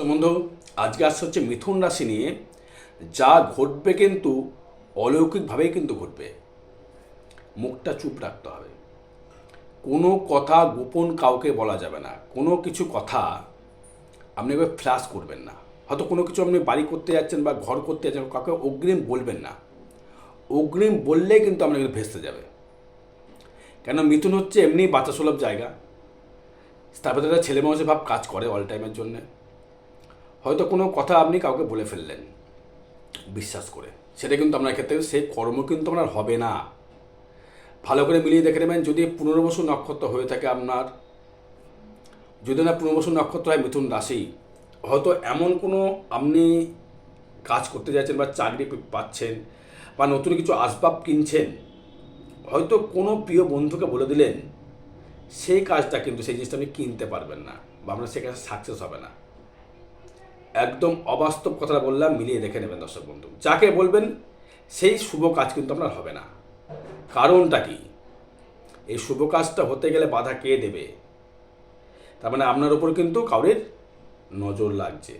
তো বন্ধু, আজকে আসছে হচ্ছে মিথুন রাশি নিয়ে। যা ঘটবে কিন্তু অলৌকিকভাবেই কিন্তু ঘটবে। মুখটা চুপ রাখতে হবে। কোনো কথা গোপন কাউকে বলা যাবে না। কোনো কিছু কথা আপনি এবার ফ্ল্যাশ করবেন না। হয়তো কোনো কিছু আপনি বাড়ি করতে যাচ্ছেন বা ঘর করতে যাচ্ছেন, কাউকে অগ্রিম বলবেন না। অগ্রিম বললেই কিন্তু আপনার কিন্তু ভেস্তে যাবে। কেন মিথুন হচ্ছে এমনি বাচ্চা সুলভ জায়গা। তারপরে তারা ছেলে মানুষের ভাব কাজ করে অল টাইমের জন্যে। হয়তো কোনো কথা আপনি কাউকে বলে ফেললেন, বিশ্বাস করে। সেটা কিন্তু আপনার ক্ষেত্রে সেই কর্ম কিন্তু আপনার হবে না। ভালো করে মিলিয়ে দেখে নেবেন, যদি পুনর্বসু নক্ষত্র হয়ে থাকে আপনার, যদি না পুনর্বসু নক্ষত্র হয় মিথুন রাশি, হয়তো এমন কোনো আপনি কাজ করতে যাচ্ছেন বা চাকরি পাচ্ছেন বা নতুন কিছু আসবাব কিনছেন, হয়তো কোনো প্রিয় বন্ধুকে বলে দিলেন, সেই কাজটা কিন্তু সেই জিনিসটা আপনি কিনতে পারবেন না বা আপনার সেই কাজটা সাকসেস হবে না। একদম অবাস্তব কথাটা বললাম মিলিয়ে দেখে নেবেন দর্শক বন্ধু। যাকে বলবেন, সেই শুভ কাজ কিন্তু আপনার হবে না। কারণটা কি? এই শুভ কাজটা হতে গেলে বাধা কে দেবে? তার মানে আপনার উপর কিন্তু কাউরের নজর লাগছে।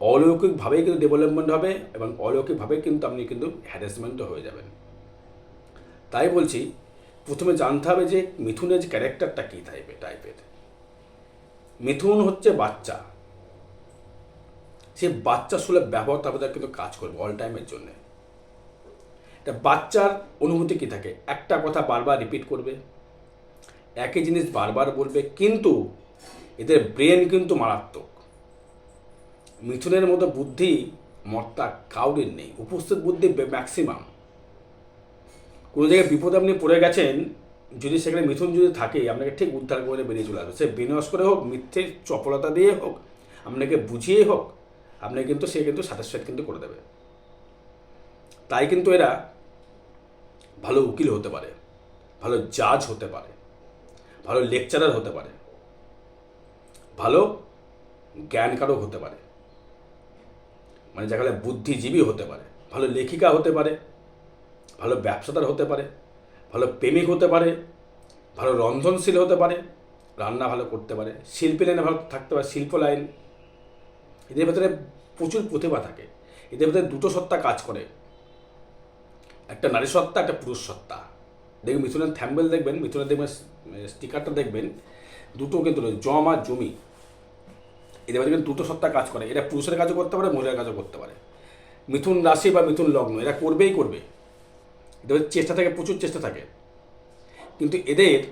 অলৌকিকভাবেই কিন্তু ডেভেলপমেন্ট হবে এবং অলৌকিকভাবেই কিন্তু আপনি কিন্তু হ্যারাসমেন্টও হয়ে যাবেন। তাই বলছি, প্রথমে জানতে হবে যে মিথুনের ক্যারেক্টারটা কী টাইপের টাইপের মিথুন হচ্ছে বাচ্চা। সে বাচ্চা সুলভ ব্যবহার তারপরে কিন্তু কাজ করবে অল টাইমের জন্য। তা বাচ্চার অনুভূতি কী থাকে? একটা কথা বারবার রিপিট করবে, একই জিনিস বারবার বলবে, কিন্তু এদের ব্রেন কিন্তু মারাত্মক। মিথুনের মতো বুদ্ধি মর্তা কাউরির নেই, উপস্থিত বুদ্ধি ম্যাক্সিমাম কোনো জায়গায় বিপদে আপনি পড়ে গেছেন, যদি সেখানে মিথুন যদি থাকে, আপনাকে ঠিক উদ্ধার করে বেরিয়ে চলে আসবে। সে বিনাশ করে হোক, মিথ্যে চপলতা দিয়ে হোক, আপনাকে বুঝিয়ে হোক আপনাকে কিন্তু, সে কিন্তু স্যাটিসফাইড কিন্তু করে দেবে। তাই কিন্তু এরা ভালো উকিল হতে পারে, ভালো জাজ হতে পারে, ভালো লেকচারার হতে পারে, ভালো জ্ঞানকারক হতে পারে মানে যাকে বুদ্ধিজীবী হতে পারে, ভালো লেখিকা হতে পারে, ভালো ব্যবসাদার হতে পারে, ভালো প্রেমিক হতে পারে, ভালো রন্ধনশীল হতে পারে, রান্না ভালো করতে পারে, শিল্পী লাইনে ভালো থাকতে পারে, শিল্প লাইন এদের ভেতরে প্রচুর প্রতিভা থাকে। এদের ভেতরে দুটো সত্তা কাজ করে। একটা নারী সত্তা, একটা পুরুষ সত্তা। দেখবেন মিথুনের থ্যাম্বেল দেখবেন, মিথুনের দেখবেন স্টিকারটা দেখবেন, দুটো কিন্তু জম আর জমি। এদের মধ্যে কিন্তু দুটো সত্তা কাজ করে। এরা পুরুষের কাজও করতে পারে, মহিলার কাজও করতে পারে। মিথুন রাশি বা মিথুন লগ্ন, এরা করবেই করবে। এদের চেষ্টা থাকে, প্রচুর চেষ্টা থাকে। কিন্তু এদের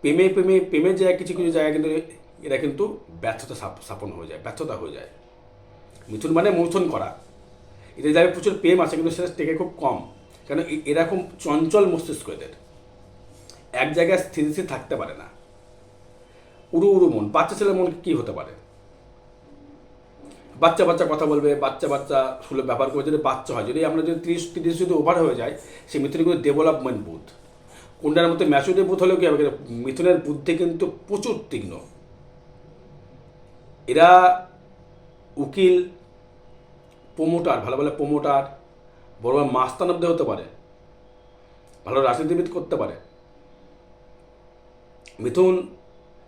প্রেমে প্রেমে প্রেমের জায়গায় কিছু কিছু জায়গায় কিন্তু এরা কিন্তু ব্যর্থতা স্থাপন হয়ে যায়, ব্যর্থতা হয়ে যায়। মিথুন মানে মৈথুন করা। এদের জায়গায় প্রচুর প্রেম আছে কিন্তু সেটা টেকে খুব কম। কেন এরকম চঞ্চল মস্তিষ্ক এদের। এক জায়গায় স্থিতিশীল থাকতে পারে না। উড়ু উড়ু মন। বাচ্চা ছেলের মন কী হতে পারে? বাচ্চা বাচ্চা কথা বলবে, বাচ্চা বাচ্চা সুলভ ব্যবহার করে যদি বাচ্চা হয়, যদি আমরা যদি তিরিশ তিরিশ যদি ওভার হয়ে যায় সেই মিথুনের কিন্তু ডেভেলপমেন্ট বুথ কোনটার মধ্যে ম্যাচুরিটি বুথ হলেও কি হবে? মিথুনের বুদ্ধি কিন্তু প্রচুর তীক্ষ্ণ। এরা উকিল প্রমোটার ভালো ভালো প্রমোটার বড় বড় মাস্তানব্দে হতে পারে, ভালো রাজনীতিবিদ করতে পারে। মিথুন,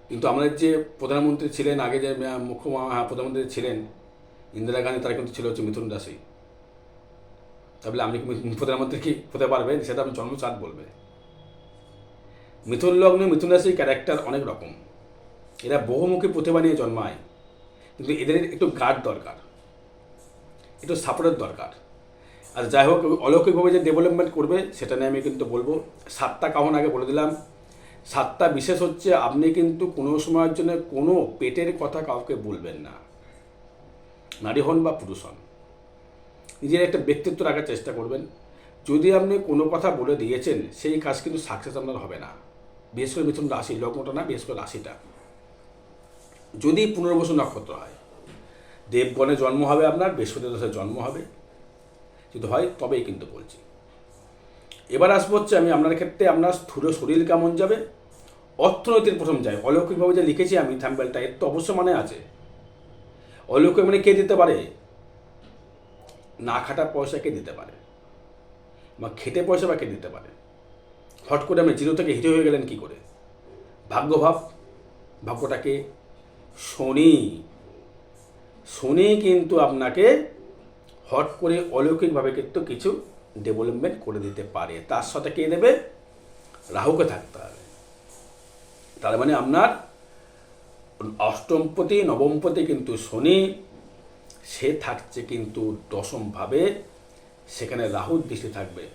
কিন্তু আমাদের যে প্রধানমন্ত্রী ছিলেন, আগে যে মুখ্য প্রধানমন্ত্রী ছিলেন, ইন্দিরা গান্ধী, তারা কিন্তু ছিল হচ্ছে মিথুন রাশি। তাহলে আপনি প্রধানমন্ত্রী কি হতে পারবেন? সেটা আপনি জন্মচাঁদ বলবে মিথুন লগ্নে, মিথুন রাশির ক্যারেক্টার অনেক রকম। এরা বহুমুখী প্রতিভা নিয়ে জন্মায়। কিন্তু এদের একটু গার্ড দরকার, একটু সাপোর্টের দরকার। আর যাই হোক অলৌকিকভাবে যে ডেভেলপমেন্ট করবে, সেটা নিয়ে আমি কিন্তু বলব। সাতটা কাহন আগে বলে দিলাম। সাতটা বিশেষ হচ্ছে, আপনি কিন্তু কোনো সময়ের জন্য কোনো পেটের কথা কাউকে বলবেন না। নারী হন বা পুরুষ হন। নিজের একটা ব্যক্তিত্ব রাখার চেষ্টা করবেন। যদি আপনি কোনো কথা বলে দিয়েছেন, সেই কাজ কিন্তু সাকসেস আপনার হবে না। বিশেষ করে মিথুন রাশি, লগ্নটা না, বিশেষ করে রাশিটা। যদি পুনর্বসু নক্ষত্র হয়, দেবগণে জন্ম হবে আপনার বৃহস্পতি দশে জন্ম হবে। যদি হয়, তবেই কিন্তু বলছি। এবার আসব হচ্ছে আমি আপনার ক্ষেত্রে আপনার স্থূল শরীর কেমন যাবে? অর্থনৈতিক প্রথম যায় অলৌকিকভাবে যে লিখেছি আমি থ্যাম্বেলটা এর তো অবশ্য মানে আছে। অলৌকিক মানে কে দিতে পারে? না খাটা পয়সা কে দিতে পারে? বা খেটে পয়সা বা কে দিতে পারে? হট করে আপনি জিরো থেকে হিরো হয়ে গেলেন কি করে? ভাগ্যভাব ভাগ্যটাকে শনি। শনি কিন্তু আপনাকে হট করে অলৌকিকভাবে কিন্তু কিছু ডেভেলপমেন্ট করে দিতে পারে। তার সাথে কে দেবে? রাহুকে থাকতে হবে। তার মানে আপনার অষ্টমপতি, নবমপতি কিন্তু শনি, সে থাকছে কিন্তু দশমভাবে, সেখানে রাহুর দৃষ্টি থাকবে।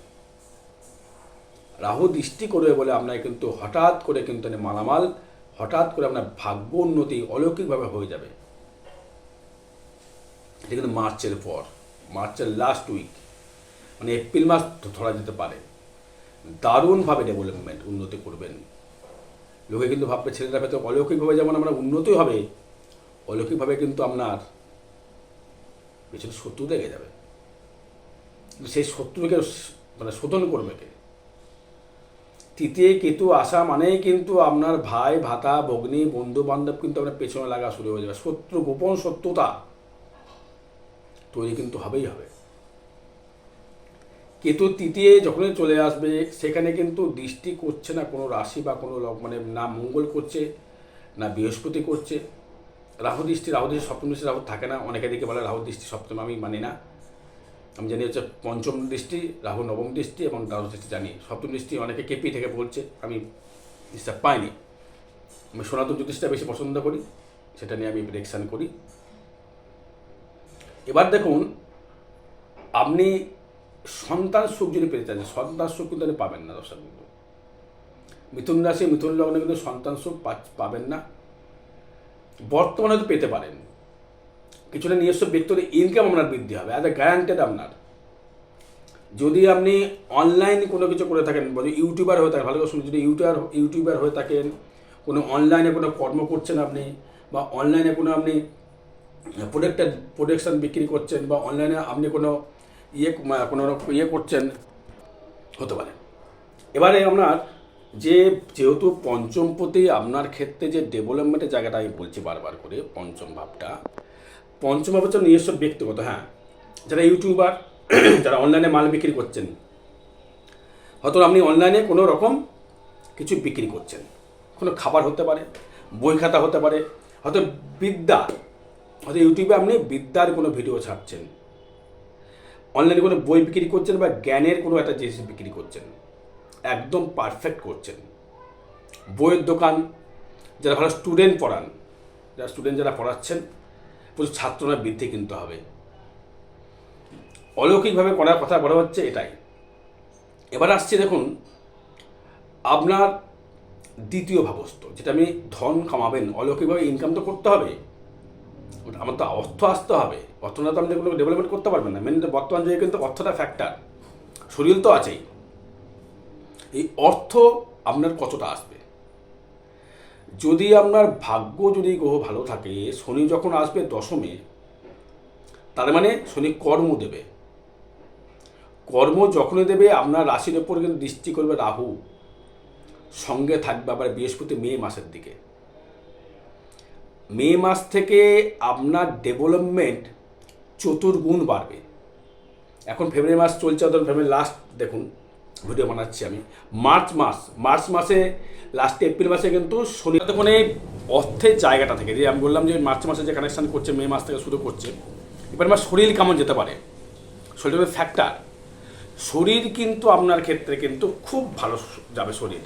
রাহু দৃষ্টি করবে বলে আপনার কিন্তু হঠাৎ করে কিন্তু মালামাল হঠাৎ করে আপনার ভাগ্য উন্নতি অলৌকিকভাবে হয়ে যাবে। এটা কিন্তু মার্চের পর, মার্চের লাস্ট উইক মানে এপ্রিল মাস ধরা যেতে পারে। দারুণভাবে ডেভেলপমেন্ট উন্নতি করবেন। লোকে কিন্তু ভাববে, ছেলেরা ভেতরে অলৌকিকভাবে যেমন আমরা উন্নতি হবে, অলৌকিকভাবে কিন্তু আপনার পেছনে শত্রু দেখে যাবে। সেই শত্রুকে মানে শোধন করবে কে? তৃতীয় কেতু আসা মানেই কিন্তু আপনার ভাই, ভাতা, ভগ্নি, বন্ধু বান্ধব কিন্তু আপনার পেছনে লাগা শুরু হয়ে যাবে। শত্রু, গোপন শত্রুতা তৈরি কিন্তু হবেই হবে। কেতু তৃতীয় যখনই চলে আসবে, সেখানে কিন্তু দৃষ্টি করছে না কোনো রাশি বা কোনো মানে না মঙ্গল করছে, না বৃহস্পতি করছে। রাহু দৃষ্টি রাহু দৃষ্টি, সপ্তম দৃষ্টি, রাহু থাকে না। অনেকে দিকে বলে রাহু দৃষ্টি, সপ্তম আমি মানি না। আমি জানি হচ্ছে পঞ্চম দৃষ্টি, রাহু নবম দৃষ্টি এবং রাহু দৃষ্টি জানি। সপ্তম দৃষ্টি অনেকে কেপি থেকে বলছে, আমি ডিস্টার্ব পাইনি। আমি সনাতন জ্যোতিষটা বেশি পছন্দ করি, সেটা নিয়ে আমি প্রেডিকশান করি। এবার দেখুন, আপনি সন্তান সুখ যদি পেতে চান, সন্তান সুখ কিন্তু আপনি পাবেন না দর্শক বিন্দু মিথুন রাশি, মিথুন লগ্নে কিন্তু সন্তান সুখ পাবেন না। বর্তমানে হয়তো পেতে পারেন। কিছুটা নিজস্ব ব্যক্তিগত ইনকাম আপনার বৃদ্ধি হবে অ্যাজ এ গ্যারান্টেড আপনার। যদি আপনি অনলাইন কোনো কিছু করে থাকেন বলি ইউটিউবার হয়ে থাকেন, ভালো করে শুনুন, যদি ইউটিউবার ইউটিউবার হয়ে থাকেন, কোনো অনলাইনে কোনো কর্ম করছেন আপনি, বা অনলাইনে কোনো আপনি প্রোডাক্টের প্রোডাকশান বিক্রি করছেন, বা অনলাইনে আপনি কোনো ইয়ে কোনো ইয়ে করছেন, হতে পারে। এবারে আপনার যে, যেহেতু পঞ্চমপতি আপনার ক্ষেত্রে যে ডেভেলপমেন্টের জায়গাটা আমি বলছি বারবার করে, পঞ্চম ভাবটা পঞ্চম হচ্ছে নিজস্ব ব্যক্তিগত হ্যাঁ। যারা ইউটিউবার, যারা অনলাইনে মাল বিক্রি করছেন, হয়তো আপনি অনলাইনে কোনো রকম কিছু বিক্রি করছেন। কোনো খাবার হতে পারে, বই খাতা হতে পারে, হয়তো বিদ্যা, হয়তো ইউটিউবে আপনি বিদ্যার কোনো ভিডিও ছাড়ছেন। অনলাইনে কোনো বই বিক্রি করছেন বা জ্ঞানের কোনো একটা জিনিস বিক্রি করছেন। একদম পারফেক্ট করছেন। বইয়ের দোকান, যারা ভালো স্টুডেন্ট পড়ান, যারা স্টুডেন্ট যারা পড়াচ্ছেন প্রচুর ছাত্ররা বৃদ্ধি কিনতে হবে। অলৌকিকভাবে করার কথা বলা হচ্ছে এটাই। এবার আসছে দেখুন, আপনার দ্বিতীয় ভাবস্থ, যেটা আমি ধন কামাবেন, অলৌকিকভাবে ইনকাম তো করতে হবে। আমার তো অর্থ আসতে হবে। অর্থ না তো আপনি কোনো ডেভেলপমেন্ট করতে পারবেন না। মেন বর্তমান যুগে কিন্তু অর্থটা ফ্যাক্টর শরীর তো আছেই। এই অর্থ আপনার কতটা আসবে? যদি আপনার ভাগ্য যদি গ্রহ ভালো থাকে, শনি যখন আসবে দশমে, তার মানে শনি কর্ম দেবে। কর্ম যখনই দেবে, আপনার রাশির ওপর কিন্তু দৃষ্টি করবে রাহু। সঙ্গে থাকবে আবার বৃহস্পতি মে মাসের দিকে। মে মাস থেকে আপনার ডেভেলপমেন্ট চতুর্গুণ বাড়বে। এখন ফেব্রুয়ারি মাস চলছে ধরুন ফেব্রুয়ারি লাস্ট দেখুন। ভিডিও বানাচ্ছি আমি। মার্চ মাস। মার্চ মাসে লাস্টে এপ্রিল মাসে কিন্তু শনি এই অর্থের জায়গাটা থেকে, যে আমি বললাম যে মার্চ মাসে যে কানেকশন করছে, মে মাস থেকে শুরু করছে, এবার আমার শরীর কেমন যেতে পারে? শরীরের ফ্যাক্টর শরীর কিন্তু আপনার ক্ষেত্রে কিন্তু খুব ভালো যাবে শরীর।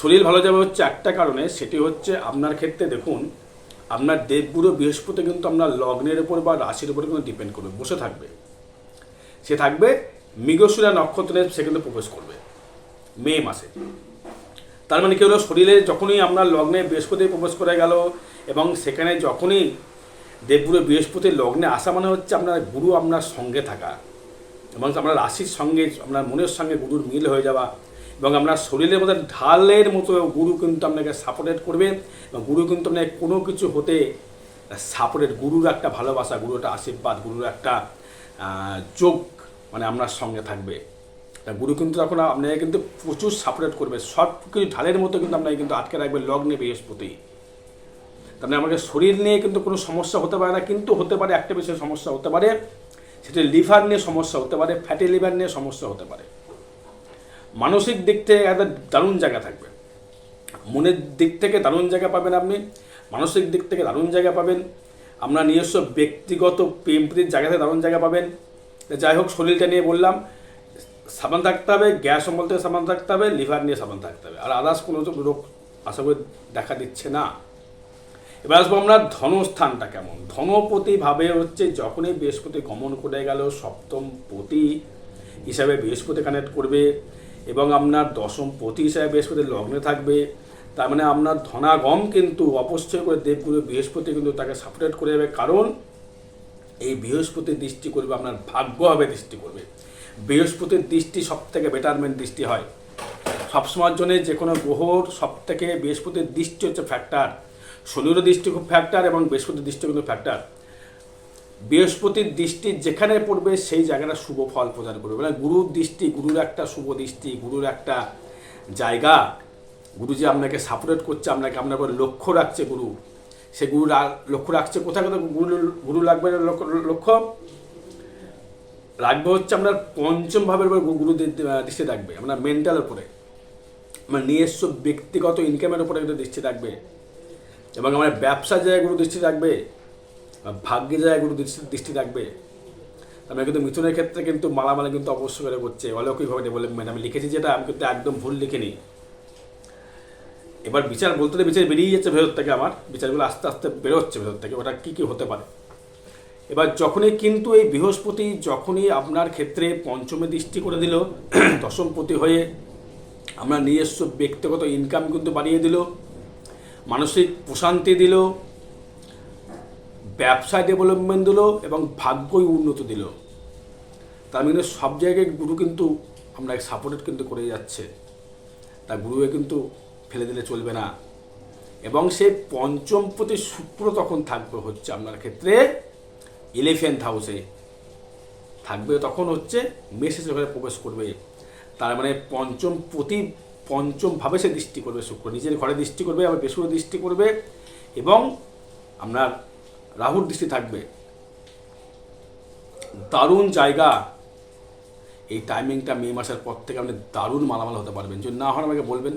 শরীর ভালো যাবে হচ্ছে একটা কারণে, সেটি হচ্ছে আপনার ক্ষেত্রে দেখুন, আপনার দেবগুরু বৃহস্পতি কিন্তু আপনার লগ্নের উপর বা রাশির উপরে কিন্তু ডিপেন্ড করবে, বসে থাকবে। সে থাকবে মৃগশিরা নক্ষত্রে সে কিন্তু প্রবেশ করবে, মে মাসে। তার মানে কি হলো? শরীরে যখনই আপনার লগ্নে বৃহস্পতি প্রবেশ করে গেল এবং সেখানে যখনই দেবগুরু বৃহস্পতির লগ্নে আসা মানে হচ্ছে আপনার গুরু আপনার সঙ্গে থাকা এবং আপনার রাশির সঙ্গে, আপনার মনের সঙ্গে গুরুর মিল হয়ে যাওয়া এবং আপনার শরীরের মধ্যে ঢালের মতো গুরু কিন্তু আপনাকে সাপোর্টেড করবে এবং গুরু কিন্তু আপনাকে কোনো কিছু হতে সাপোর্টেড গুরুর একটা ভালোবাসা, গুরুর একটা আশীর্বাদ, গুরুর একটা যোগ মানে আপনার সঙ্গে থাকবে। তা গুরু কিন্তু তখন আপনাকে কিন্তু প্রচুর সাপোর্টেড করবে। সব কিছু ঢালের মতো কিন্তু আপনাকে কিন্তু আটকে রাখবে লগ্নে বৃহস্পতি। তার মানে আমাদের শরীর নিয়ে কিন্তু কোনো সমস্যা হতে পারে না, কিন্তু হতে পারে একটা বিষয়ে সমস্যা হতে পারে। সেটা লিভার নিয়ে সমস্যা হতে পারে ফ্যাটি লিভার নিয়ে সমস্যা হতে পারে। মানসিক দিক থেকে একটা দারুণ জায়গা থাকবে। মনের দিক থেকে দারুণ জায়গা পাবেন আপনি, মানসিক দিক থেকে দারুণ জায়গা পাবেন। আপনার নিজস্ব ব্যক্তিগত প্রেমপ্রীতির জায়গা থেকে দারুণ জায়গা পাবেন। যাই হোক, শরীরটা নিয়ে বললাম সাবান থাকতে হবে, গ্যাস অম্বল থেকে সাবান থাকতে হবে, লিভার নিয়ে সাবান থাকতে হবে। আর আদার্স কোনো রোগ, আশা করি দেখা দিচ্ছে না। এবার আসব আমরা ধনস্থানটা কেমন? ধনপতিভাবে হচ্ছে যখনই বৃহস্পতি গমন করে গেল, সপ্তম পতি হিসাবে বৃহস্পতি কানেক্ট করবে এবং আপনার দশম পতি হিসাবে বৃহস্পতি লগ্নে থাকবে। তার মানে আপনার ধনাগম কিন্তু অবশ্যই করে দেবগুরু বৃহস্পতি কিন্তু তাকে সাপোর্টেড করে যাবে কারণ এই বৃহস্পতির দৃষ্টি করবে, আপনার ভাগ্যভাবে দৃষ্টি করবে। বৃহস্পতির দৃষ্টি সব থেকে বেটারমেন্ট দৃষ্টি হয়। সবসময়ের জন্য যে কোনো গ্রহর সব থেকে বৃহস্পতির দৃষ্টি হচ্ছে ফ্যাক্টর শনিরও দৃষ্টি খুব ফ্যাক্টর এবং বৃহস্পতির দৃষ্টি কিন্তু ফ্যাক্টর বৃহস্পতির দৃষ্টি যেখানে পড়বে সেই জায়গাটা শুভ ফল প্রদান করবে। মানে গুরুর দৃষ্টি, গুরুর একটা শুভ দৃষ্টি, গুরুর একটা জায়গা। গুরু যে আপনাকে সাপোর্ট করছে, আপনাকে আপনার লক্ষ্য রাখছে গুরু। সে গুরু লক্ষ্য রাখছে। কোথায় কোথায় গুরু গুরু লাগবে লক্ষ্য রাখবে হচ্ছে আপনার পঞ্চম ভাবের উপর গুরু দৃষ্টি রাখবে। আপনার মেন্টাল উপরে। আমার নিজস্ব ব্যক্তিগত ইনকামের উপরে কিন্তু দৃষ্টি রাখবে। এবং আমার ব্যবসার জায়গায় গুরু দৃষ্টি রাখবে। ভাগ্যের জায়গায় গুরু দৃষ্টি দৃষ্টি রাখবে। আমি কিন্তু মিথুনের ক্ষেত্রে কিন্তু মালামালা কিন্তু অবশ্যই করে করছে। অলৌকিকভাবে ডেভেলপমেন্ট আমি লিখেছি যেটা, আমি কিন্তু একদম ভুল লিখিনি। এবার বিচার বলতে বিচার বেরিয়ে যাচ্ছে ভেতর থেকে আমার। বিচারগুলো আস্তে আস্তে বেরোচ্ছে ভেতর থেকে, ওটা কী কী হতে পারে। এবার যখনই কিন্তু এই বৃহস্পতি যখনই আপনার ক্ষেত্রে পঞ্চমে দৃষ্টি করে দিল, দশমপতি হয়ে আমরা নিজস্ব ব্যক্তিগত ইনকাম কিন্তু বাড়িয়ে দিল, মানসিক প্রশান্তি দিল ব্যবসায় ডেভেলপমেন্ট দিল এবং ভাগ্যই উন্নত দিল। তার মানে সব জায়গায় গুরু কিন্তু আমরা সাপোর্টেড কিন্তু করে যাচ্ছে। তা গুরুকে কিন্তু ফেলে দিলে চলবে না। এবং সেই পঞ্চম প্রতি শুক্র তখন থাকবে হচ্ছে আপনার ক্ষেত্রে ইলেভেন্থ হাউসে থাকবে তখন হচ্ছে মেসেজ ঘরে প্রবেশ করবে। তার মানে পঞ্চম প্রতি পঞ্চমভাবে সে দৃষ্টি করবে শুক্র। নিজের ঘরে দৃষ্টি করবে, আবার বেসুর দৃষ্টি করবে এবং আপনার রাহুর দৃষ্টি থাকবে। দারুণ জায়গা। এই টাইমিংটা মে মাসের পর থেকে আপনি দারুণ মালামাল হতে পারবেন। যদি না হন আমাকে বলবেন।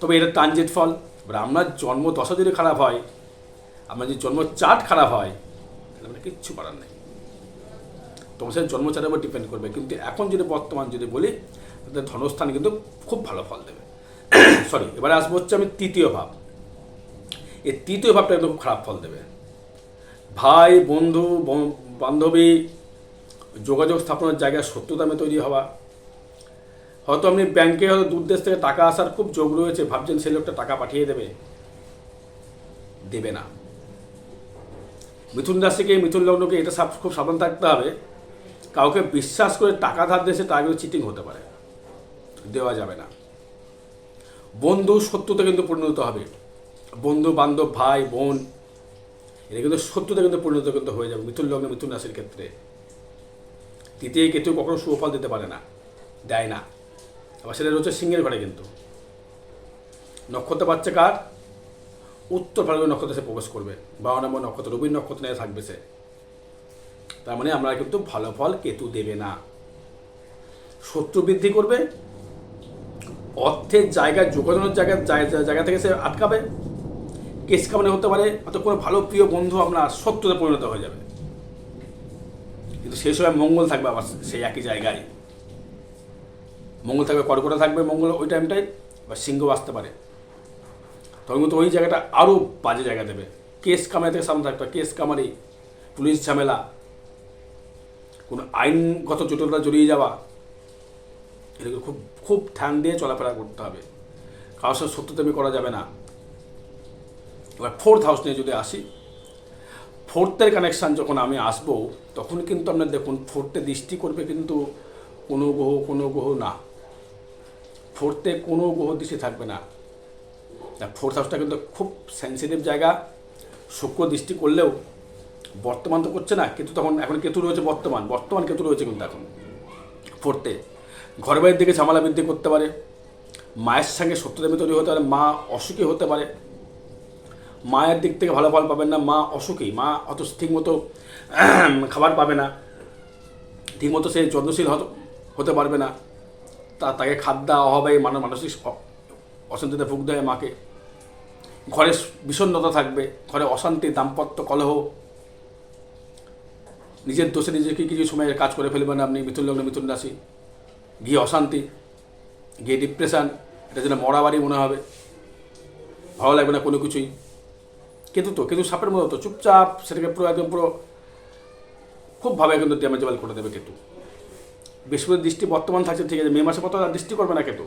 তবে এটা ট্রানজিট ফল এবার আপনার জন্ম দশা যদি খারাপ হয়, আপনার যদি জন্ম চার্ট খারাপ হয়, তাহলে আপনার কিচ্ছু করার নেই। তোমার সাথে জন্ম চার্টের উপর ডিপেন্ড করবে। কিন্তু এখন যদি বর্তমান যদি বলি, তাহলে ধনস্থান কিন্তু খুব ভালো ফল দেবে। সরি এবারে আসব হচ্ছে আমি তৃতীয় ভাব। এই তৃতীয় ভাবটা একদম খারাপ ফল দেবে। ভাই, বন্ধু বান্ধবী, যোগাযোগ স্থাপনের জায়গায় সত্যতামে তৈরি হওয়া হয়তো আপনি ব্যাংকে হয়তো দূর দেশ থেকে টাকা আসার খুব যোগ রয়েছে, ভাবছেন সে লোকটা টাকা পাঠিয়ে দেবে। দেবে না। মিথুন রাশিকে, মিথুন লগ্নকে এটা খুব সাবধান থাকতে হবে। কাউকে বিশ্বাস করে টাকা ধার দিয়েছে তার কিন্তু চিটিং হতে পারে। দেওয়া যাবে না। বন্ধু শত্রুতে কিন্তু পরিণত হবে। বন্ধু, বান্ধব, ভাই, বোন এটা কিন্তু শত্রুতে কিন্তু পরিণত কিন্তু হয়ে যাবে মিথুন লগ্ন, মিথুন রাশির ক্ষেত্রে। তৃতীয় কেতু কখনো সুফল দিতে পারে না, দেয় না। আবার সেটা রয়েছে সিংহের ঘরে কিন্তু। নক্ষত্র পাচ্ছে কার? উত্তর ফাল্গুন নক্ষত্র সে প্রবেশ করবে। বারো নম্বর নক্ষত্র রবির নক্ষত্র নিয়ে থাকবে সে। তার মানে আমরা কিন্তু ভালো ফল কেতু দেবে না। শত্রু বৃদ্ধি করবে। অর্থের জায়গায় যোগাযোগের জায়গা জায়গা- জায়গা থেকে সে আটকাবে। কেস কামানে হতে পারে অত কোনো ভালো প্রিয় বন্ধু আপনার শত্রুতে পরিণত হয়ে যাবে। কিন্তু সেই সময় মঙ্গল থাকবে আবার সেই একই জায়গায়। মঙ্গল থাকবে, কর্কটা থাকবে, মঙ্গল ওই টাইমটাই বা সিংহ আসতে পারে। তখন কিন্তু ওই জায়গাটা আরও বাজে জায়গা দেবে। কেস কামারি থেকে সামনে থাকতে কেস কামারি, পুলিশ ঝামেলা, কোনো আইনগত জটিলতা জড়িয়ে যাওয়া, এটাকে খুব খুব ধ্যান দিয়ে চলাফেরা করতে হবে। কারোর সাথে সত্যতামি করা যাবে না। এবার ফোর্থ হাউস নিয়ে যদি আসি ফোর্থের কানেকশান যখন আমি আসব, তখন কিন্তু আপনার দেখুন ফোর্থে দৃষ্টি করবে কিন্তু কোনো গ্রহ কোনো গ্রহ না। ফোর্থে কোনো গ্রহ দৃষ্টি থাকবে না। ফোর্থ হাউসটা কিন্তু খুব সেন্সিটিভ জায়গা। শুক্র দৃষ্টি করলেও বর্তমান তো করছে না, কিন্তু তখন এখন কেতু রয়েছে বর্তমান। বর্তমান কেতু রয়েছে কিন্তু এখন ফোর্থে। ঘর বাড়ির দিকে ঝামেলা বৃদ্ধি করতে পারে। মায়ের সঙ্গে সত্যদেবী তৈরি হতে পারে, মা অসুখী হতে পারে। মায়ের দিক থেকে ভালো ফল পাবেন না, মা অসুখী। মা অত ঠিকমতো খাবার পাবে না। ঠিকমতো সে যত্নশীল হতে হতে পারবে না। তা তাকে খাদ্য অভাবে মানে মানসিক অশান্তিতে ভুগতে হয় মাকে। ঘরে বিষণ্ণতা থাকবে, ঘরে অশান্তি, দাম্পত্য কলহ। নিজের দোষে নিজেকে কিছু সময় কাজ করে ফেলবেন আপনি মিথুন লগ্ন মিথুন রাশি। গিয়ে অশান্তি, গিয়ে ডিপ্রেশান এটা যেন মরাবাড়ি মনে হবে। ভালো লাগবে না কোনো কিছুই। কিন্তু তো কিন্তু সাপের মতো তো, চুপচাপ সেটাকে পুরো একদম পুরো, খুব ভাবে কিন্তু ড্যামেজেবল করে দেবে কেতু বৃহস্পতির দৃষ্টি বর্তমান থাকছে, ঠিক আছে, মে মাসে কত দৃষ্টি করবে না কেতু।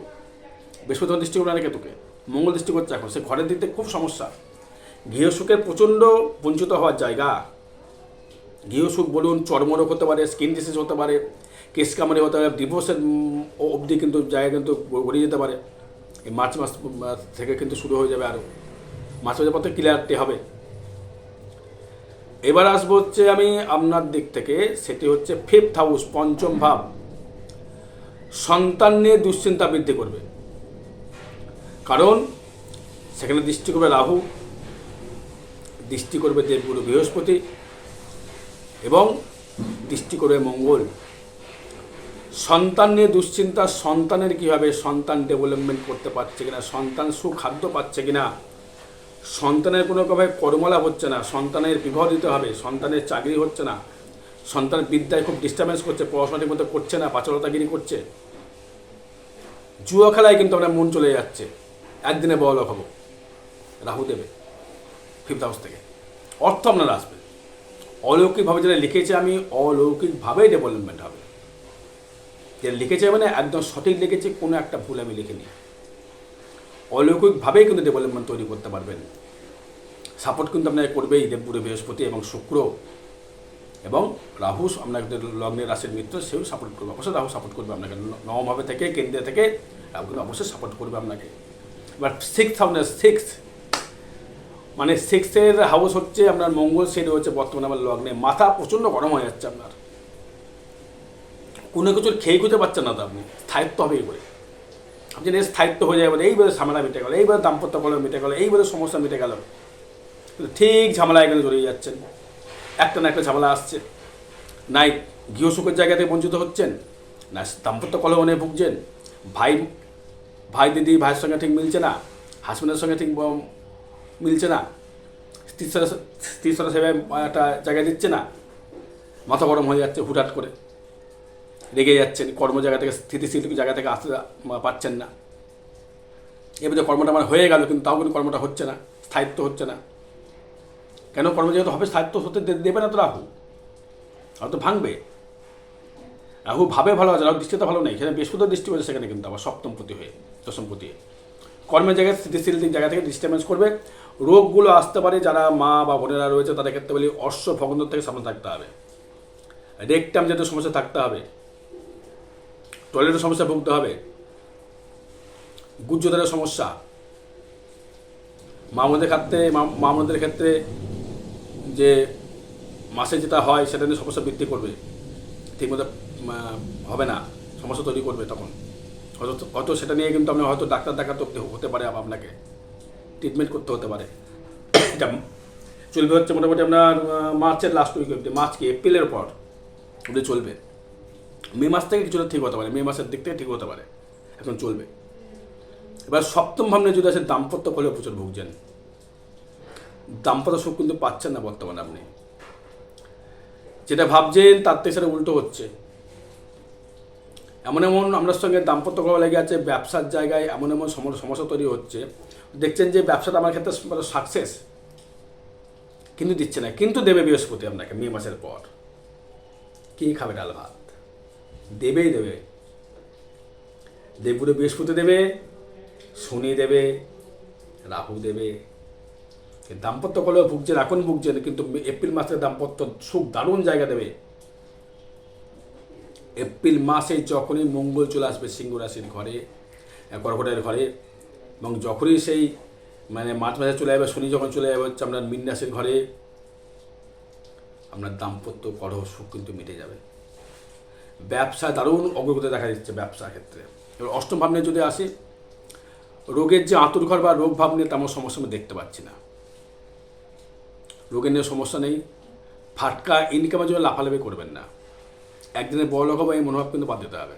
বৃহস্পতি দৃষ্টি করবে না কেতুকে। মঙ্গল দৃষ্টি করছে এখন, সে ঘরের দিক খুব সমস্যা। গৃহসুখের প্রচণ্ড বঞ্চিত হওয়ার জায়গা। গৃহসুখ বলুন, চর্মরোগ হতে পারে, স্কিন ডিসিজ হতে পারে, কেস কামারি হতে পারে ডিভোর্সের অবধি কিন্তু জায়গা কিন্তু গড়িয়ে যেতে পারে। এই মার্চ মাস থেকে কিন্তু শুরু হয়ে যাবে আরও মার্চ মাসের পর থেকে ক্লিয়ারটি হবে। এবার আসব হচ্ছে আমি আপনার দিক থেকে, সেটি হচ্ছে ফিফথ হাউস পঞ্চম ভাব। সন্তান নিয়ে দুশ্চিন্তা বৃদ্ধি করবে। কারণ, সেখানে দৃষ্টি করবে রাহু, দৃষ্টি করবে দেবগুরু বৃহস্পতি, এবং দৃষ্টি করবে মঙ্গল। সন্তান নিয়ে দুশ্চিন্তা, সন্তানের কী হবে সন্তান ডেভেলপমেন্ট করতে পারছে কিনা, সন্তান সুখাদ্য পাচ্ছে কিনা, সন্তানের কোনো ভাবে কর্মলাভ হচ্ছে না, সন্তানের বিবাহ দিতে হবে, সন্তানের চাকরি হচ্ছে না সন্তান বিদ্যায় খুব ডিস্টার্বেন্স করছে পড়াশোনা ঠিক মতো করছে না, পাচলতাগিরি করছে। জুয়া খেলায় কিন্তু আমরা মন চলে যাচ্ছে। একদিনে বড় হব। রাহু দেবে। ফিফথ হাউস থেকে। অর্থ আপনার আসবে অলৌকিকভাবে যেটা লিখেছে আমি, অলৌকিকভাবেই ডেভেলপমেন্ট হবে। যেটা লিখেছে মানে একদম সঠিক লিখেছে, কোনো একটা ভুল আমি লিখিনি। অলৌকিকভাবেই কিন্তু ডেভেলপমেন্ট তৈরি করতে পারবেন। সাপোর্ট কিন্তু আপনাকে করবেই দেবগুরু বৃহস্পতি এবং শুক্র। এবং রাহু আপনাদের লগ্নের রাশির মিত্র, সেও সাপোর্ট করবে। অবশ্যই রাহু সাপোর্ট করবে আপনাকে। নবমভাবে থেকে কেন্দ্রে থেকে রাহু কিন্তু অবশ্যই সাপোর্ট করবে আপনাকে। এবার সিক্স হাউস সিক্স মানে সিক্সের হাউস হচ্ছে আপনার মঙ্গল সেটা হচ্ছে বর্তমানে আমার লগ্নে। মাথা প্রচণ্ড গরম হয়ে যাচ্ছে আপনার। কোনো কিছুর খেয়ে খুঁজে পাচ্ছেন না তো আপনি। স্থায়িত্ব হবে এই করে আপনি এই স্থায়িত্ব হয়ে যাবে এইবারে ঝামেলা মিটে গেল এইবারে দাম্পত্য কলহ মিটে গেল এইবারে সমস্যা মিটে গেল। ঠিক ঝামেলা এখানে জড়িয়ে যাচ্ছেন। একটা না একটা ঝামেলা আসছে। নাই গৃহসুখের জায়গা থেকে বঞ্চিত হচ্ছেন, না দাম্পত্য কলহ নিয়ে ভুগছেন, ভাই ভাই দিদি, ভাইয়ের সঙ্গে ঠিক মিলছে না হাজব্যান্ডের সঙ্গে ঠিক মিলছে না, স্ত্রীর সাথে সেভাবে একটা জায়গা দিচ্ছে না, মাথা গরম হয়ে যাচ্ছে হুটহাট করে। রেগে যাচ্ছেন, কর্ম জায়গা থেকে, স্থিতিশীল জায়গা থেকে আসতে পাচ্ছেন না। এবারে কর্মটা আমার হয়ে গেল, কিন্তু তাও কিন্তু কর্মটা হচ্ছে না, স্থায়িত্ব হচ্ছে না। কেন কর্মজায়গা তো হবে স্থায়িত্ব হতে দেবে না তো রাহু? হয়তো ভাঙবে। রাহু ভাবে ভালো আছে, রাহু দৃষ্টিতে ভালো নেই, সেখানে বৃহস্পতি দৃষ্টি হয়েছে সেখানে কিন্তু আবার সপ্তমপতি হয়ে দশমপতি। কর্মের জায়গায় স্থিতিশীল জায়গা থেকে ডিস্টার্বেন্স করবে। রোগগুলো আসতে পারে, যারা মা বা বোনেরা রয়েছে, তাদের ক্ষেত্রে বলি অশ্ব ভগন্দর থেকে সামনে থাকতে হবে। রেকটাম জাতীয় সমস্যা থাকতে হবে। টয়লেটের সমস্যা ভুগতে হবে। গুজ্জদারের সমস্যা। মামুদের ক্ষেত্রে মামুদের ক্ষেত্রে যে মাসে যেটা হয়, সেটা নিয়ে সমস্যা বৃদ্ধি করবে। ঠিকমতো হবে না। সমস্যা তৈরি করবে তখন। হয়তো সেটা নিয়ে কিন্তু আপনার হয়তো ডাক্তার দেখাতে হতে- পারে আপনাকে। ট্রিটমেন্ট করতে হতে পারে। এটা চলবে হচ্ছে মোটামুটি আপনার মার্চের লাস্ট উইক অব্দি মার্চ কি? এপ্রিলের পর অব্দি চলবে। মে মাস থেকে কিছুটা ঠিক হতে পারে। মে মাসের দিক থেকে ঠিক হতে পারে। এখন চলবে। এবার সপ্তম ভাবনা যদি আছে দাম্পত্য করলে প্রচুর ভুগছেন। দাম্পত্য সুখ কিন্তু পাচ্ছেন না বর্তমানে আপনি। যেটা ভাবছেন তার থেকে সেটা উল্টো হচ্ছে। এমন এমন আপনার সঙ্গে দাম্পত্য করা লেগে আছে, ব্যবসার জায়গায় এমন এমন সম- সমস্যা তৈরি হচ্ছে। দেখছেন যে ব্যবসাটা আমার ক্ষেত্রে সাকসেস কিন্তু দিচ্ছে না। কিন্তু দেবে বৃহস্পতি আপনাকে, মে মাসের পর। কি খাবে ডাল ভাত? দেবেই দেবে। দেবগুরু বৃহস্পতি দেবে, শনি দেবে, রাহু দেবে। দাম্পত্য কলেও ভুগছেন, এখন ভুগছেন, কিন্তু এপ্রিল মাসে দাম্পত্য সুখ দারুণ জায়গা দেবে। এপ্রিল মাসে যখনই মঙ্গল চলে আসবে সিংহ রাশির ঘরে কর্কটের ঘরে, এবং যখনই সেই মানে মার্চ মাসে চলে যাবে, শনি যখন চলে যাবে, হচ্ছে আপনার মীন রাশির ঘরে, আপনার দাম্পত্য কলহ সুখ কিন্তু মিটে যাবে। ব্যবসা দারুণ অগ্রগতি দেখা দিচ্ছে ব্যবসার ক্ষেত্রে। এবার অষ্টম ভাব নিয়ে যদি আসি, রোগের যে আঁতুরঘর বা রোগ ভাব নিয়ে তেমন সমস্যা আমি দেখতে পাচ্ছি না। রোগের নিয়ে সমস্যা নেই। ফাটকা, ইনকামের জন্য লাফালাফি করবেন না। একদিনের বড় লোক হব এই মনোভাব কিন্তু বাদ দিতে হবে।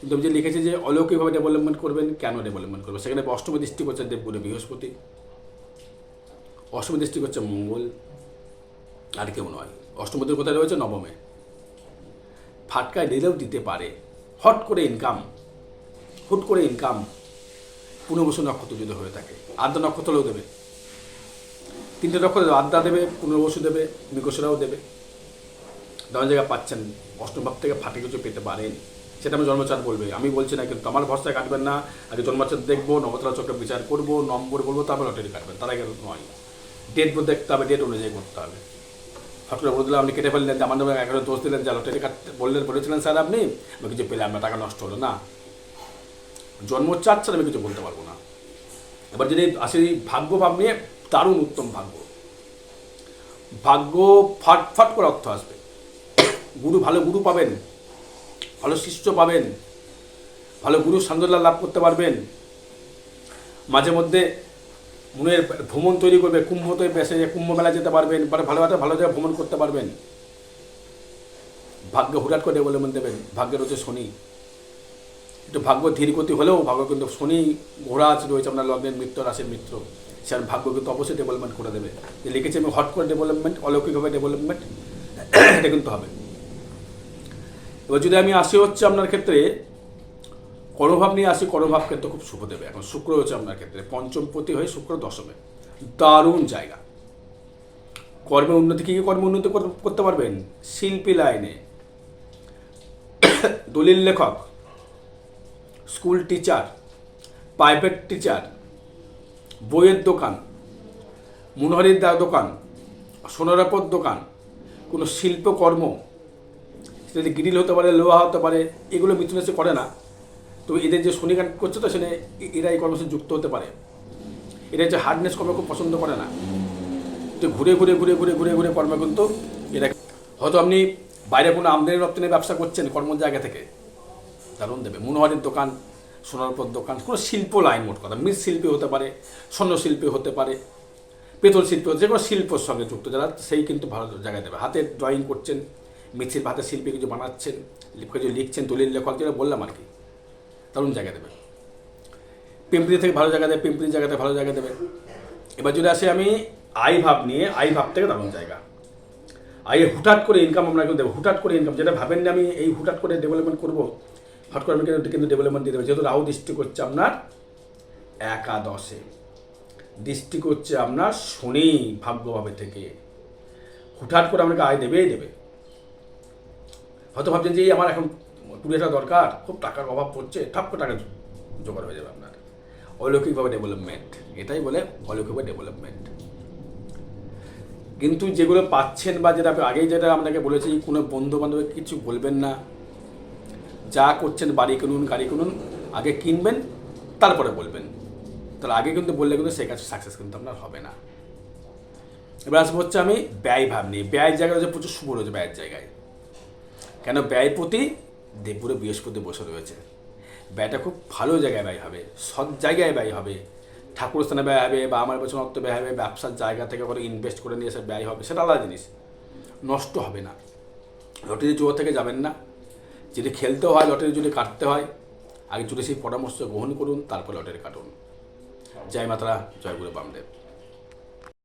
কিন্তু আমি যে লিখেছি যে অলৌকিকভাবে ডেভেলপমেন্ট করবেন, কেন ডেভেলপমেন্ট করবেন? সেখানে অষ্টম দৃষ্টি করছে দেবগুরু বৃহস্পতি। অষ্টম দৃষ্টি করছে মঙ্গল, আর কেউ নয়। অষ্টমদের কোথায় রয়েছে? নবমে। ফাটকায় দিলেও দিতে পারে। হট করে ইনকাম হুট করে ইনকাম পুনর্বসু নক্ষত্র যদি হয়ে থাকে, আদ্যা নক্ষত্রও দেবে। তিনটে নক্ষত্র আদ্যা দেবে পুনর্বসু দেবে মৃগসুরাও দেবে। তেমন জায়গা পাচ্ছেন, অষ্টম ভাব থেকে ফাটে কিছু পেতে পারেন। সেটা আমি জন্মচার বলবে আমি বলছি না কিন্তু আমার ভরসায় কাটবেন না, আগে জন্মচার দেখব নবতলা চক্র বিচার করব, নম্বর বলব, তারপর লটারি কাটবেন। তার আগে নয়। ডেট দেখতে হবে ডেট অনুযায়ী করতে হবে। হট করে বলে দিলাম, আপনি কেটে ফেললেন, আমার নামে এগারো দোষ দিলেন, যে লটারি কাটতে বললেন, বলেছিলেন স্যার আপনি, আমি কিছু পেলাম না, টাকা নষ্ট হলো, না। জন্ম চার ছাড়া আমি কিছু বলতে পারব না। এবার যদি আসি ভাগ্য ভাব নিয়ে দারুণ উত্তম ভাগ্য। ভাগ্য ফাট ফাট করে অর্থ আসবে। গুরু ভালো গুরু পাবেন, ভালো শিষ্য পাবেন, ভালো গুরু সান্দ্রলা লাভ করতে পারবেন। মাঝে মধ্যে মনের ভ্রমণ তৈরি করবে, কুম্ভ তৈরি বেসে কুম্ভ মেলা যেতে পারবেন মানে ভালো ভালো জায়গায় ভ্রমণ করতে পারবেন। ভাগ্য হুটাট করে ডেভেলপমেন্ট দেবেন, ভাগ্যের হচ্ছে শনি। একটু ভাগ্য ধীর গতি হলেও ভাগ্য কিন্তু শনি ঘোড়া আছে রয়েছে, আপনার লগ্নের মিত্র, রাশির মিত্র। সে আর ভাগ্য কিন্তু অবশ্যই ডেভেলপমেন্ট করে দেবে। যে লিখেছি আমি হট করে ডেভেলপমেন্ট অলৌকিকভাবে ডেভেলপমেন্ট এটা কিন্তু হবে। এবার যদি আমি আসি হচ্ছে আপনার ক্ষেত্রে কর্মভাব নিয়ে আসি কর্মভাব কিন্তু খুব শুভ দেবে। এখন শুক্র হচ্ছে আপনার ক্ষেত্রে পঞ্চমপতি হয়ে শুক্র দশমে। দারুণ জায়গা। কর্মে উন্নতি, কী কী কর্মে উন্নতি করতে পারবেন? শিল্পী লাইনে। দলিল লেখক, স্কুল টিচার প্রাইভেট টিচার বইয়ের দোকান, মনোহারির দা- দোকান সোনারাপর দোকান, কোনো শিল্পকর্ম, সেটা গ্রিল হতে পারে, লোহা হতে পারে, এগুলো মিথুন করে না। তো এদের যে শনিকান করছে তো এ- এরা এই কর্মসূচি যুক্ত হতে পারে। এরা যে হার্ডনেস কর্ম খুব পছন্দ করে না। তো ঘুরে ঘুরে ঘুরে ঘুরে ঘুরে ঘুরে কর্ম কিন্তু এরা হয়তো আপনি বাইরে কোনো আমদানি রপ্তানি ব্যবসা করছেন কর্ম জায়গা থেকে। দারুণ দেবে। মনোহারির দোকান সোনারপর দোকান, কোনো শিল্প লাইন মোট কথা, মৃৎ শিল্পী হতে পারে, স্বর্ণ শিল্পী হতে পারে, পেতল শিল্পী যে কোনো শিল্পর সঙ্গে যুক্ত, যারা সেই কিন্তু ভালো জায়গায় দেবে। হাতে ড্রয়িং করছেন, মিথির হাতে শিল্পী কিছু বানাচ্ছেন কিছু লিখছেন, দলিল লেখক, যেটা বললাম আর কি, দারুণ জায়গা দেবে। পিম্পরি থেকে ভালো জায়গা দেবে, পিম্পরি জায়গাতে ভালো জায়গা দেবে। এবার যদি আসে আমি আই ভাব নিয়ে, আই ভাব থেকে দারুণ জায়গা। আই হুটহাট করে ইনকাম আমরা দেবো, হুটহাট করে ইনকাম যেটা ভাবেন না আমি এই হুটহাট করে ডেভেলপমেন্ট করব হট করে কিন্তু কিন্তু ডেভেলপমেন্ট দিয়ে দেবো। যেহেতু রাহু দৃষ্টি করছে আপনার একাদশে। দৃষ্টি করছে আপনার শনি ভাগ্যভাবে থেকে। হুটহাট করে আপনাকে আয় দেবেই দেবে। হয়তো ভাবছেন যে আমার এখন কুড়ি দরকার। খুব টাকার অভাব পড়ছে। ঠাপ করে টাকা জোগাড় হয়ে যাবে আপনার। অলৌকিকভাবে ডেভেলপমেন্ট এটাই বলে অলৌকিকভাবে ডেভেলপমেন্ট কিন্তু যেগুলো পাচ্ছেন বা যেটা আগেই যেটা আপনাকে বলেছি, কোনো বন্ধু বান্ধবকে কিছু বলবেন না। যা করছেন বাড়ি কিনুন, গাড়ি কিনুন, আগে কিনবেন, তারপরে বলবেন। তাহলে আগে কিন্তু বললে কিন্তু সেই কাজ সাকসেস কিন্তু আপনার হবে না। এবার আসব হচ্ছে আমি ব্যয় ভাব ব্যয়ের জায়গায় হচ্ছে প্রচুর শুভ রয়েছে ব্যয়ের জায়গায়। কেন? ব্যয় প্রতি দেবপুরে বৃহস্পতি বসে রয়েছে। ব্যয়টা খুব ভালো জায়গায় ব্যয় হবে, সৎ জায়গায় ব্যয় হবে। ঠাকুর স্থানে ব্যয় হবে বা আমার পেছনে অর্থ ব্যয় হবে, ব্যবসার জায়গা থেকে করে ইনভেস্ট করে নিয়ে এসে ব্যয় হবে, সেটা আলাদা জিনিস। নষ্ট হবে না। লটারি জোর থেকে যাবেন না। যদি খেলতে হয়, লটারি যদি কাটতে হয়, আগে জুড়ে সেই পরামর্শ গ্রহণ করুন, তারপর লটারি কাটুন। জয় মাতারা, জয় গুরু বামদেব।